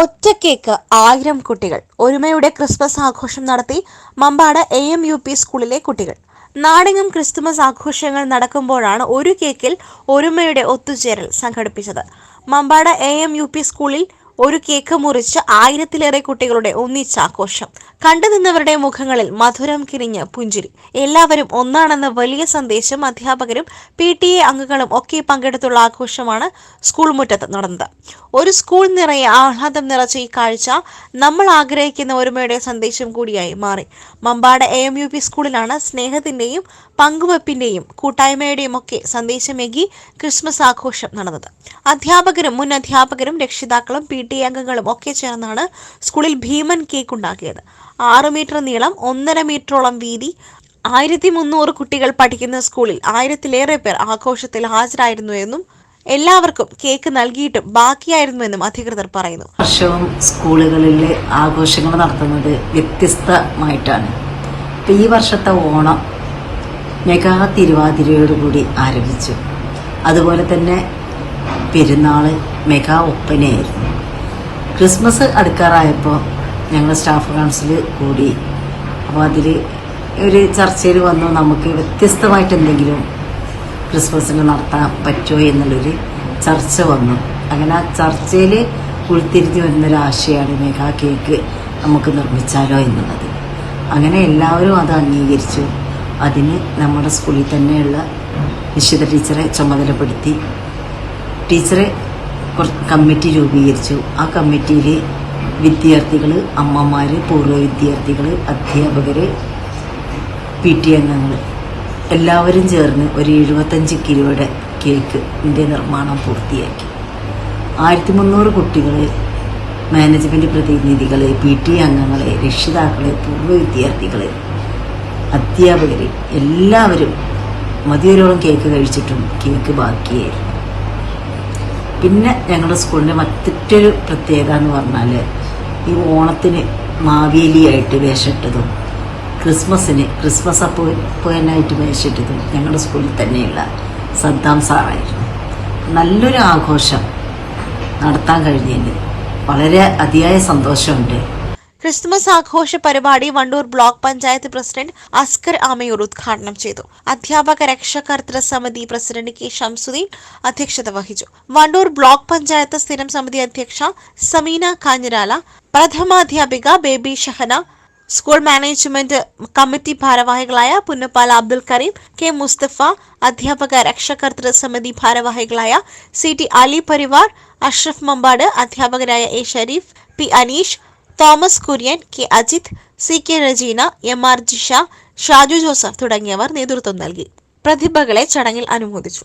ഒറ്റ കേക്ക് ആയിരം കുട്ടികൾ. ഒരുമയുടെ ക്രിസ്മസ് ആഘോഷം നടത്തി Mambad A M U P സ്കൂളിലെ കുട്ടികൾ. നാടെങ്ങും ക്രിസ്തുമസ് ആഘോഷങ്ങൾ നടക്കുമ്പോഴാണ് ഒരു കേക്കിൽ ഒരുമയുടെ ഒത്തുചേരൽ സംഘടിപ്പിച്ചത്. Mambad A M U P സ്കൂളിൽ ഒരു കേക്ക് മുറിച്ച് ആയിരത്തിലേറെ കുട്ടികളുടെ ഒന്നിച്ചാഘോഷം കണ്ടു നിന്നവരുടെ മുഖങ്ങളിൽ മധുരം കിരിഞ്ഞ് പുഞ്ചിരി. എല്ലാവരും ഒന്നാണെന്ന വലിയ സന്ദേശം അധ്യാപകരും പി ടി എ അംഗങ്ങളും ഒക്കെ പങ്കെടുത്തുള്ള ആഘോഷമാണ് സ്കൂൾ മുറ്റത്ത് നടന്നത്. ഒരു സ്കൂൾ നിറയെ ആഹ്ലാദം നിറച്ച ഈ കാഴ്ച നമ്മൾ ആഗ്രഹിക്കുന്ന ഒരുമയുടെ സന്ദേശം കൂടിയായി മാറി. Mambad A M U P സ്കൂളിലാണ് സ്നേഹത്തിന്റെയും പങ്കുവെപ്പിന്റെയും കൂട്ടായ്മയുടെയും ഒക്കെ സന്ദേശമേകി ക്രിസ്മസ് ആഘോഷം നടന്നത്. അധ്യാപകരും മുൻ അധ്യാപകരും രക്ഷിതാക്കളും പി ടി എ അംഗങ്ങളും ഒക്കെ ചേർന്നാണ് സ്കൂളിൽ ഭീമൻ കേക്ക് ഉണ്ടാക്കിയത്. ആറ് മീറ്റർ നീളം ഒന്നര മീറ്ററോളം വീതി. ആയിരത്തി മുന്നൂറ് കുട്ടികൾ പഠിക്കുന്ന സ്കൂളിൽ ആയിരത്തിലേറെ പേർ ആഘോഷത്തിൽ ഹാജരായിരുന്നു എന്നും എല്ലാവർക്കും കേക്ക് നൽകിയിട്ടും ബാക്കിയായിരുന്നുവെന്നും അധികൃതർ പറയുന്നു. വർഷവും സ്കൂളുകളിൽ ആഘോഷങ്ങൾ നടത്തുന്നത് വ്യത്യസ്തമായിട്ടാണ്. ഈ വർഷത്തെ ഓണം മെഗാ തിരുവാതിരയോടുകൂടി ആരംഭിച്ചു. അതുപോലെ തന്നെ പെരുന്നാൾ മെഗാ ഒപ്പനയായിരുന്നു. ക്രിസ്മസ് അടുക്കാറായപ്പോൾ ഞങ്ങൾ സ്റ്റാഫ് കൗൺസിൽ കൂടി. അപ്പോൾ അതിൽ ഒരു ചർച്ചയിൽ വന്നു നമുക്ക് വ്യത്യസ്തമായിട്ട് എന്തെങ്കിലും ക്രിസ്മസിന് നടത്താൻ പറ്റുമോ എന്നുള്ളൊരു ചർച്ച വന്നു. അങ്ങനെ ആ ചർച്ചയിൽ ഉൾത്തിരിഞ്ഞ് വരുന്നൊരാശയാണ് മെഗാ കേക്ക് നമുക്ക് നിർമ്മിച്ചാലോ എന്നുള്ളത്. അങ്ങനെ എല്ലാവരും അത് അംഗീകരിച്ചു. അതിന് നമ്മുടെ സ്കൂളിൽ തന്നെയുള്ള നിശ്ചിത ടീച്ചറെ ചുമതലപ്പെടുത്തി. ടീച്ചറെ കമ്മിറ്റി രൂപീകരിച്ചു. ആ കമ്മിറ്റിയിൽ വിദ്യാർത്ഥികൾ അമ്മമാർ പൂർവ വിദ്യാർത്ഥികൾ അധ്യാപകർ പി ടി അംഗങ്ങൾ എല്ലാവരും ചേർന്ന് ഒരു എഴുപത്തഞ്ച് കിലോയുടെ കേക്കിന്റെ നിർമ്മാണം പൂർത്തിയാക്കി. ആയിരത്തി മുന്നൂറ് കുട്ടികൾ മാനേജ്മെന്റ് പ്രതിനിധികളെ പി ടി അംഗങ്ങളെ രക്ഷിതാക്കളെ പൂർവ വിദ്യാർത്ഥികളെ അധ്യാപകരെ എല്ലാവരും മതിയൊരോളം കേക്ക് കഴിച്ചിട്ടും കേക്ക് ബാക്കിയായിരുന്നു. പിന്നെ ഞങ്ങളുടെ സ്കൂളിന്റെ മറ്റൊരു പ്രത്യേകത എന്ന് പറഞ്ഞാൽ ഈ ഓണത്തിന് മാവേലിയായിട്ട് വേഷമിട്ടതും ക്രിസ്മസിന് ക്രിസ്മസ് പോയനായിട്ട് വേഷമിട്ടതും ഞങ്ങളുടെ സ്കൂളിൽ തന്നെയുള്ള സദ്ദാം സാറായിരുന്നു. നല്ലൊരു ആഘോഷം നടത്താൻ കഴിഞ്ഞതിന് വളരെ അതിയായ സന്തോഷമുണ്ട്. ക്രിസ്തുമസ് ആഘോഷ പരിപാടി വണ്ടൂർ ബ്ലോക്ക് പഞ്ചായത്ത് പ്രസിഡന്റ് അസ്കർ ആമയൂർ ഉദ്ഘാടനം ചെയ്തു. അധ്യാപക രക്ഷാകർത്തൃ സമിതി പ്രസിഡന്റ് കെ ഷംസുദ്ദീൻ അധ്യക്ഷത വഹിച്ചു. വണ്ടൂർ ബ്ലോക്ക് പഞ്ചായത്ത് സ്ഥിരം സമിതി അധ്യക്ഷ Sameena Kanjirala പ്രഥമാധ്യാപിക Baby Shahana school management committee ഭാരവാഹികളായ പുന്നപ്പാല അബ്ദുൽ കരീം കെ മുസ്തഫ അധ്യാപക രക്ഷാകർത്തൃ സമിതി ഭാരവാഹികളായ സി ടി അലി പരിവാർ അഷ്റഫ് മമ്പാട് അധ്യാപകരായ A Sharif P Aneesh Thomas Kurian K Ajith C K Rajeena M R Jisha Shaju Joseph തുടങ്ങിയവർ നേതൃത്വം നൽകി. പ്രതിഭകളെ ചടങ്ങിൽ അനുമോദിച്ചു.